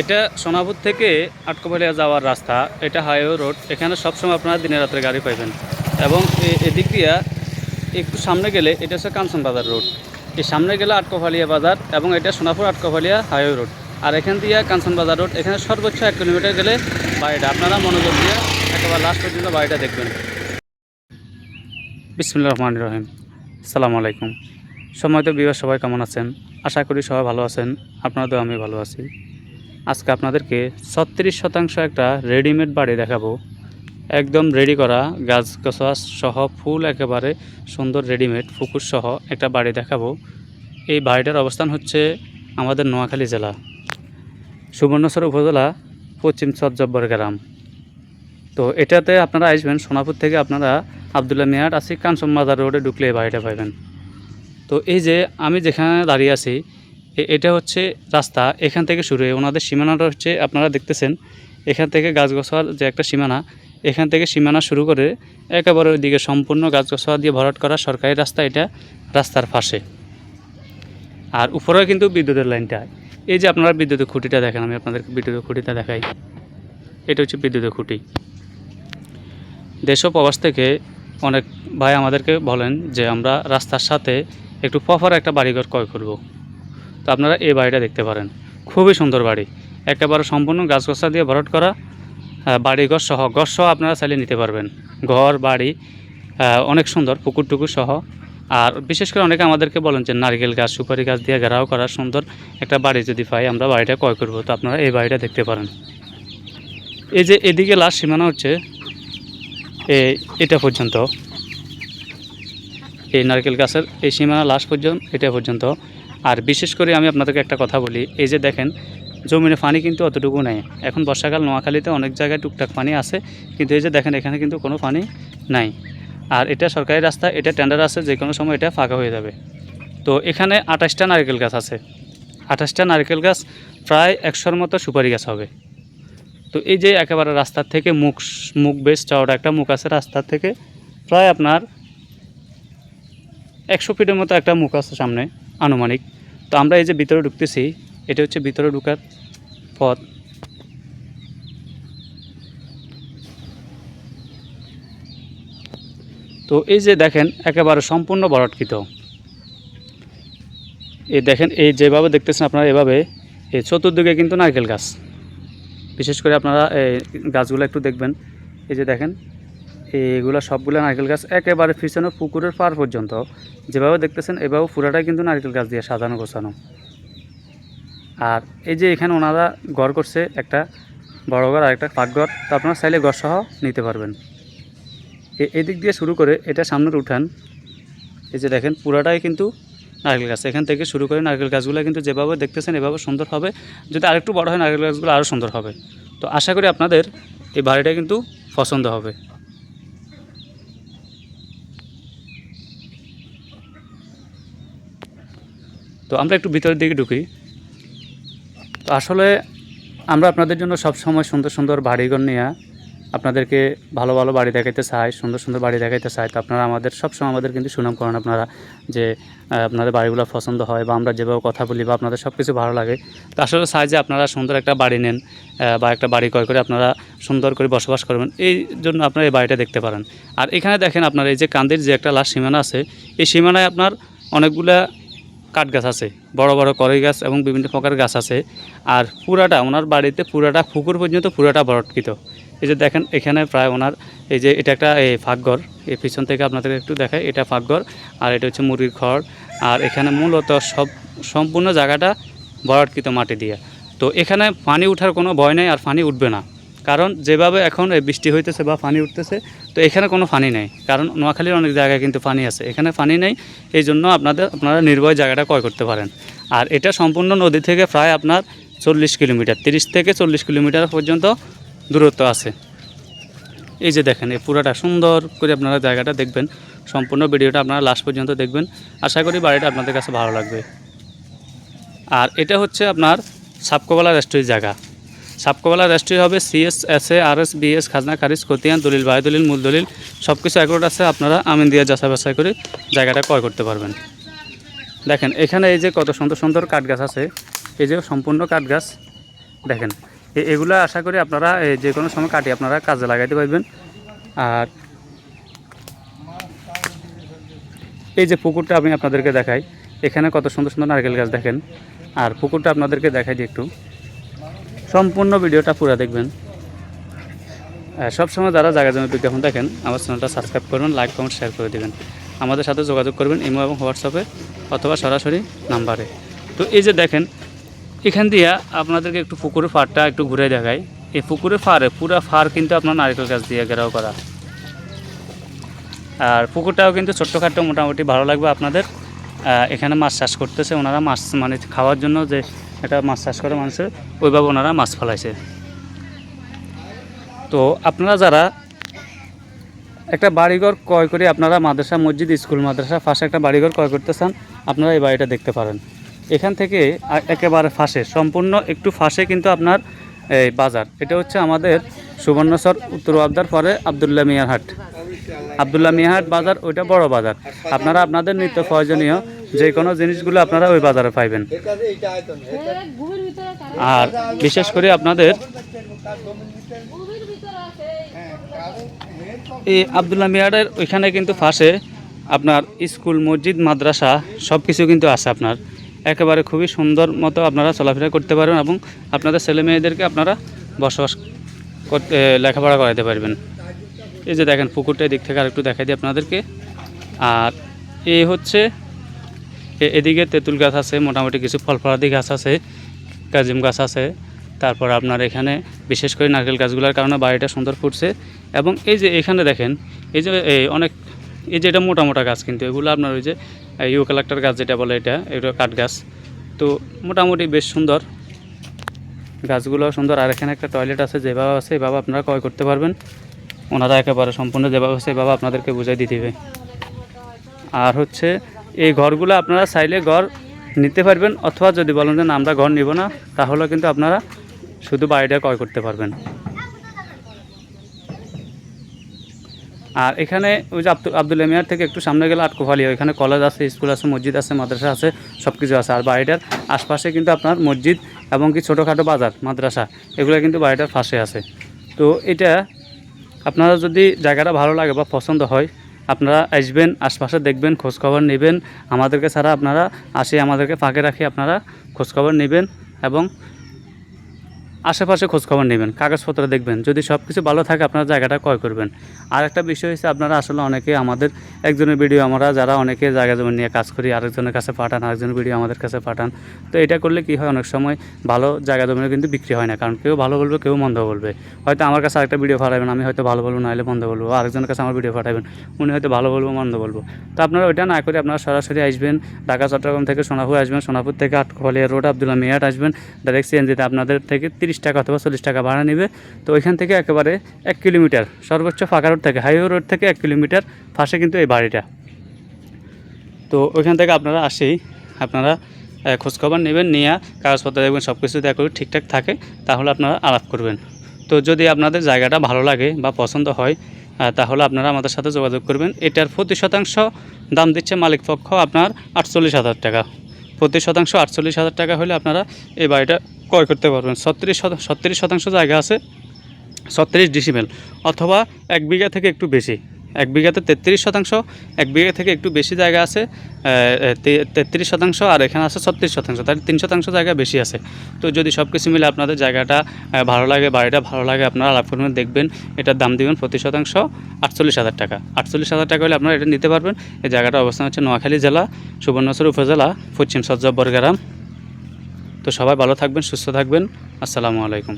এটা সোনাপুর থেকে আটকোপালিয়া যাওয়ার রাস্তা, এটা হাইওয়ে রোড, এখানে সবসময় আপনারা দিনে রাত্রে গাড়ি পাইবেন। এবং এদিক দিয়া একটু সামনে গেলে এটা হচ্ছে কাঞ্চন বাজার রোড। এই সামনে গেলে আটকোপালিয়া বাজার এবং এটা সোনাপুর আটকোপালিয়া হাইওয়ে রোড। আর এখান দিয়ে কাঞ্চন বাজার রোড, এখানে সর্বোচ্চ এক কিলোমিটার গেলে বাড়িটা। আপনারা মনোযোগ দিয়ে একেবারে লাস্ট পর্যন্ত বাড়িটা দেখবেন। বিসমুল্লা রহমান রহিম। সালাম আলাইকুম। সময় তো বিবাহ সবাই কেমন আছেন? আশা করি সবাই ভালো আছেন। আপনাদের আমি ভালো আছি। আজকে আপনাদেরকে ছত্রিশ শতাংশ একটা রেডিমেড বাড়ি দেখাবো। একদম রেডি করা গাছ গাছা সহ ফুল একেবারে সুন্দর রেডিমেড পুকুর সহ একটা বাড়ি দেখাবো। এই বাড়িটার অবস্থান হচ্ছে আমাদের নোয়াখালী জেলা সুবর্ণচর উপজেলা, পশ্চিম চরজব্বর গ্রাম। তো এটাতে আপনারা আসবেন, সোনাপুর থেকে আপনারা আবদুল্লাহ মিয়ার আসি কাঞ্চন বাজার রোডে ঢুকলে এই বাড়িটা পাবেন। তো এই যে আমি যেখানে দাঁড়িয়ে আছি এটা হচ্ছে রাস্তা এখান থেকে শুরু হয়ে ওনাদের সীমানাটা হচ্ছে আপনারা দেখতেছেন। এখান থেকে গাছগাছার যে একটা সীমানা, এখান থেকে সীমানা শুরু করে একেবারে ওইদিকে সম্পূর্ণ গাছগাছালা দিয়ে ভরাট করা সরকারি রাস্তা এটা রাস্তার পাশে। আর উপরেও কিন্তু বিদ্যুতের লাইনটা। এই যে আপনারা বিদ্যুতের খুঁটিটা দেখেন, আমি আপনাদের বিদ্যুতের খুঁটিটা দেখাই। এটা হচ্ছে বিদ্যুতের খুঁটি। দেশ প্রবাস থেকে অনেক ভাই আমাদেরকে বলেন যে আমরা রাস্তার সাথে একটু প্রপার একটা বাড়িঘর ক্রয় করব। তো আপনারা এই বাড়িটা দেখতে পারেন। খুবই সুন্দর বাড়ি। একেবারে সম্পূর্ণ গাছগাছা দিয়ে ভরাট করা আহ, বাড়িঘর সহ। ঘর সহ আপনারা চাইলে নিতে পারবেন। ঘর বাড়ি অনেক সুন্দর পুকুর টুকুর সহ। আর বিশেষ করে অনেকে আমাদেরকে বলেন যে নারকেল গাছ সুপারি গাছ দিয়ে ঘেরাও করা সুন্দর একটা বাড়ি যদি পাই আমরা বাড়িটা ক্রয় করব। তো আপনারা এই বাড়িটা দেখতে পারেন। এই যে এদিকে লাস্ট সীমানা হচ্ছে এটা পর্যন্ত। এই নারকেল গাছের এই সীমানা লাস্ট পর্যন্ত এটা পর্যন্ত। আর বিশেষ করে আমি আপনাদেরকে একটা কথা বলি, এই যে দেখেন, জমিনে পানি কিন্তু অতটুকু নেই। এখন বর্ষাকাল, নোয়াখালীতে অনেক জায়গায় টুকটাক পানি আছে, কিন্তু এই যে দেখেন, এখানে কিন্তু কোনো পানি নাই। আর এটা সরকারি রাস্তা, এটা টেন্ডার আছে, যে কোনো সময় এটা ফাঁকা হয়ে যাবে। তো এখানে আঠাশটা নারকেল গাছ আছে। আঠাশটা নারকেল গাছ প্রায় একশোর মতো সুপারি গাছ হবে। তো এই যে একেবারে রাস্তার থেকে মুখ মুখ বেশ চওড়া একটা মুখ আছে, রাস্তার থেকে প্রায় আপনার একশো ফিটের মতো একটা মুখ আছে সামনে। আনুমানিক। তো আমরা এই যে ভিতরে ঢুকতেছি, এটা হচ্ছে ভিতরে ঢুকার পথ। তো এই যে দেখেন, একেবারে সম্পূর্ণ বরটকৃত এই দেখেন, এই যেভাবে দেখতেছেন আপনারা, এভাবে এই চতুর্দিকে কিন্তু নারকেল গাছ। বিশেষ করে আপনারা এই গাছগুলো একটু দেখবেন। এই যে দেখেন এইগুলো সবগুলো নারকেল গাছ একেবারে পিছনে পুকুরের পার পর্যন্ত। যেভাবে দেখতেছেন, এভাবে পুরাটাই কিন্তু নারকেল গাছ দিয়ে সাজানো, গোছানো। আর এই যে এখানে ওনারা ঘর করছে একটা বড় ঘর আর একটা পাকঘর, তো আপনারা চাইলে ঘর সহ নিতে পারবেন। এদিক দিয়ে শুরু করে এটা সামনের উঠান। এই যে দেখেন, পুরাটাই কিন্তু নারকেল গাছ। এখান থেকে শুরু করে নারকেল গাছগুলো কিন্তু যেভাবে দেখতেছেন, এভাবে সুন্দর হবে। যদি আরেকটু বড় হয়, নারকেল গাছগুলো আরও সুন্দর হবে। তো আশা করি আপনাদের এই বাড়িটা কিন্তু পছন্দ হবে। তো আমরা একটু ভিতরের দিকে ঢুকি। তো আসলে আমরা আপনাদের জন্য সব সময় সুন্দর সুন্দর বাড়িঘর নিয়ে আপনাদেরকে ভালো ভালো বাড়ি দেখাইতে চাই, সুন্দর সুন্দর বাড়ি দেখাইতে চাই। তো আপনারা আমাদের সবসময় আমাদের কিন্তু সুনাম করেন আপনারা যে আপনাদের বাড়িগুলো পছন্দ হয় বা আমরা যেভাবে কথা বলি বা আপনাদের সব কিছু ভালো লাগে। তো আসলে চাই যে আপনারা সুন্দর একটা বাড়ি নেন বা একটা বাড়ি ক্রয় করে আপনারা সুন্দর করে বসবাস করবেন। এই জন্য আপনারা এই বাড়িটা দেখতে পারেন। আর এখানে দেখেন আপনার এই যে কান্দির যে একটা লাস্ট সীমানা আছে, এই সীমানায় আপনার অনেকগুলা কাঠ গাছ আছে, বড় বড় কড়াই গাছ এবং বিভিন্ন প্রকার গাছ আছে। আর পুরাটা ওনার বাড়িতে পুরাটা পুকুর পর্যন্ত পুরাটা বরটকৃত এই যে দেখেন, এখানে প্রায় ওনার এই যে এটা একটা, এই ফাঁকঘর, এই পিছন থেকে আপনাদের একটু দেখায় এটা ফাঁকঘর আর এটা হচ্ছে মুরগির ঘর আর এখানে মূলত সব, সম্পূর্ণ জায়গাটা বরটকৃত মাটি দিয়ে। তো এখানে পানি উঠার কোনো ভয় নেই আর পানি উঠবে না। কারণ যেভাবে এখন বৃষ্টি হইতেছে বা পানি উঠতেছে, তো এখানে কোনো পানি নেই। কারণ নোয়াখালীর অনেক জায়গায় কিন্তু পানি আছে। এখানে পানি নেই, এই জন্য আপনাদের, আপনারা নির্ভয় জায়গাটা ক্রয় করতে পারেন। আর এটা সম্পূর্ণ নদী থেকে প্রায় আপনার চল্লিশ কিলোমিটার, তিরিশ থেকে চল্লিশ কিলোমিটার পর্যন্ত দূরত্ব আছে। এই যে দেখেন, এই পুরোটা সুন্দর করে আপনারা জায়গাটা দেখবেন। সম্পূর্ণ ভিডিওটা আপনারা লাস্ট পর্যন্ত দেখবেন। আশা করি বাড়িটা আপনাদের কাছে ভালো লাগবে। আর এটা হচ্ছে আপনার সাপকোবালা রেস্টুরেন্ট জায়গা। সাপকোবালা রেস্টুরেন্ট হবে CS S A R S BS, খাজনা খারিজ খতিয়ান, দলিল, বায়ু দলিল, মূল দলিল সব কিছু একট আছে, আপনারা আমিন দিয়ে যাচাই বাছাই করে জায়গাটা ক্রয় করতে পারবেন। দেখেন, এখানে এই যে কত সুন্দর সুন্দর কাঠ গাছ আছে, এই যে সম্পূর্ণ কাঠ গাছ দেখেন এগুলো আশা করি আপনারা যে কোনো সময় কাটিয়ে আপনারা কাজে লাগাইতে পারবেন। আর এই যে পুকুরটা আমি আপনাদেরকে দেখাই, এখানে কত সুন্দর সুন্দর নারকেল গাছ দেখেন। আর পুকুরটা আপনাদেরকে দেখাই দিই একটু। সম্পূর্ণ ভিডিওটা পুরো দেখবেন। সবসময় যারা জায়গা জমি বিজ্ঞাপন দেখেন, আমার চ্যানেলটা সাবস্ক্রাইব করবেন লাইক কমেন্ট শেয়ার করে দেবেন। আমাদের সাথে যোগাযোগ করবেন ইমো এবং হোয়াটসঅ্যাপে অথবা সরাসরি নাম্বারে তো এই যে দেখেন, এখান দিয়ে আপনাদেরকে একটু পুকুরের ফারটা একটু ঘুরে দেখাই। এই পুকুরের ফারে পুরো ফার কিন্তু আপনার নারকেল গাছ দিয়ে ঘেরাও করা। আর পুকুরটাও কিন্তু ছোট্টখাটো মোটামুটি ভালো লাগবে আপনাদের। এখানে মাছ চাষ করতেছে, ওনারা মাছ মানে খাওয়ার জন্য যে একটা মাছ চাষ করে মানুষের ওইভাবে ওনারা মাছ ফলাইছে। তো আপনারা যারা একটা বাড়িঘর ক্রয় করে আপনারা মাদ্রাসা, মসজিদ, স্কুল, মাদ্রাসা, ফাঁসে একটা বাড়িঘর ক্রয় করতে চান, আপনারা এই বাড়িটা দেখতে পারেন। এখান থেকে একেবারে ফাঁসে, সম্পূর্ণ একটু ফাঁসে কিন্তু আপনার এই বাজার। এটা হচ্ছে আমাদের সুবর্ণসর উত্তর আবদার, পরে আবদুল্লাহ মিয়ার হাট। আবদুল্লাহ মিয়াহাট বাজার, ওইটা বড় বাজার। আপনারা আপনাদের নিত্য প্রয়োজনীয় যে কোনো জিনিসগুলো আপনারা ওই বাজারে পাইবেন। আর বিশেষ করে আপনাদের এই আবদুল্লাহ মিয়ারের ওইখানে কিন্তু ফাঁসে আপনার স্কুল, মসজিদ, মাদ্রাসা সব কিছু কিন্তু আছে আপনার। একেবারে খুবই সুন্দর মতো আপনারা চলাফেরা করতে পারবেন এবং আপনাদের ছেলে মেয়েদেরকে আপনারা বসবাস করতে, লেখাপড়া করাতে পারবেন। এই যে দেখেন পুকুরটা দিক থেকে আরেকটু দেখাই দিই আপনাদেরকে। আর এই হচ্ছে এদিকে তেঁতুল গাছ আছে, মোটামুটি কিছু ফল ফলাদি গাছ আছে, কাজিম গাছ আছে। তারপর আপনার এখানে বিশেষ করে নারকেল গাছগুলোর কারণে বাড়িটা সুন্দর ফুটছে। এবং এই যে এখানে দেখেন, এই যে অনেক, এই যে এটা মোটা মোটা গাছ কিন্তু, এগুলো আপনার ওই যে ইউ কালেক্টর গাছ যেটা বলে এটা এটা কাঠ গাছ। তো মোটামুটি বেশ সুন্দর। গাছগুলো সুন্দর। আর এখানে একটা টয়লেট আছে, যেভাবে আছে, এভাবে আপনারা ক্রয় করতে পারবেন। ওনারা একেবারে সম্পূর্ণ যেভাবে আছে, এভাবে আপনাদেরকে বুঝাই দিতে হবে। আর হচ্ছে এই ঘরগুলো আপনারা চাইলে ঘর নিতে পারবেন, অথবা যদি বলেন যে আমরা ঘর নিব না তাহলে কিন্তু আপনারা শুধু বাড়িটা ক্রয় করতে পারবেন। আর এখানে ওই যে আব্দুল মিয়ার থেকে একটু সামনে গেলে আটকোফালি এখানে কলেজ আছে, স্কুল আছে, মসজিদ আছে, মাদ্রাসা আছে সব কিছু আছে। আর বাড়িটার আশপাশে কিন্তু আপনার মসজিদ এবং কি ছোটোখাটো বাজার, মাদ্রাসা, এগুলো কিন্তু বাড়িটার পাশে আছে। তো এটা আপনারা যদি জায়গাটা ভালো লাগে বা পছন্দ হয় আপনারা আসবেন, আশপাশে দেখবেন, খোঁজখবর নেবেন। আমাদেরকে ছাড়া আপনারা আসে, আমাদেরকে ফাঁকে রাখি আপনারা খোঁজখবর নেবেন এবং আশেপাশে খোঁজখবর নেবেন, কাগজপত্র দেখবেন। যদি সব কিছু ভালো থাকে, আপনারা জায়গাটা ক্রয় করবেন। আর একটা বিষয় হচ্ছে আপনারা আসলে অনেকে আমাদের একজনের ভিডিও আমরা যারা অনেকে জায়গা জমি নিয়ে কাজ করি, আরেকজনের কাছে পাঠান, আরেকজনের ভিডিও আমাদের কাছে পাঠান। তো এটা করলে কি হয়, অনেক সময় ভালো জায়গা জমি কিন্তু বিক্রি হয় না, কারণ কেউ ভালো বলবে, কেউ মন্দ বলবে। হয়তো আমার কাছে আরেকটা ভিডিও পাঠাবেন, আমি হয়তো ভালো বলব, নাহলে মন্দ বলব আরেকজনের কাছে আমার ভিডিও পাঠাবেন, উনি হয়তো ভালো বলব, মন্দ বলব। তো আপনারা ওইটা না করে আপনারা সরাসরি আসবেন, ঢাকা, চট্টগ্রাম থেকে সোনাপুর আসবেন, সোনাপুর থেকে আটকলিয়া রোড আবদুল্লাহ মিয়াট আসবেন ডাইরেক্ট সিএনজিতে আপনাদের থেকে তিরিশ টাকা অথবা চল্লিশ টাকা ভাড়া নেবে। তো ওইখান থেকে একেবারে এক কিলোমিটার, সর্বোচ্চ ফাঁকা রোড থেকে, হাইওয়ে রোড থেকে এক কিলোমিটার পাশে কিন্তু এই বাড়িটা। তো ওইখান থেকে আপনারা আসেই আপনারা খোঁজখবর নেবেন, নিয়ে কাগজপত্র দেখবেন সব কিছু দেখা ঠিকঠাক থাকে, তাহলে আপনারা আলাপ করবেন। তো যদি আপনাদের জায়গাটা ভালো লাগে বা পছন্দ হয় তাহলে আপনারা আমাদের সাথে যোগাযোগ করবেন। এটার প্রতি শতাংশ দাম দিচ্ছে মালিক পক্ষ আপনার আটচল্লিশ হাজার টাকা। প্রতি শতাংশ, আটচল্লিশ হাজার টাকা হলে আপনারা এই বাড়িটা ক্রয় করতে পারবেন। ছত্রিশ ছত্রিশ শতাংশ জায়গা আছে, ছত্রিশ ডিসিমেল অথবা এক বিঘা থেকে একটু বেশি। এক বিঘাতে তেত্রিশ শতাংশ, এক বিঘা থেকে একটু বেশি জায়গা আছে তেত্রিশ শতাংশ আর এখানে আছে ছত্রিশ শতাংশ তাহলে তিন শতাংশ জায়গা বেশি আছে। তো যদি সব কিছু মিলে আপনাদের জায়গাটা ভালো লাগে, বাড়িটা ভালো লাগে, আপনারা লাভ করবেন, দেখবেন, এটার দাম দিবেন প্রতি শতাংশ আটচল্লিশ হাজার টাকা। আটচল্লিশ হাজার টাকা হলে আপনারা এটা নিতে পারবেন। এই জায়গাটা অবস্থান হচ্ছে নোয়াখালী জেলা, সুবর্ণচর উপজেলা, পশ্চিম সজ্জা বরগ্রাম। তো সবাই ভালো থাকবেন, সুস্থ থাকবেন। আসসালামু আলাইকুম।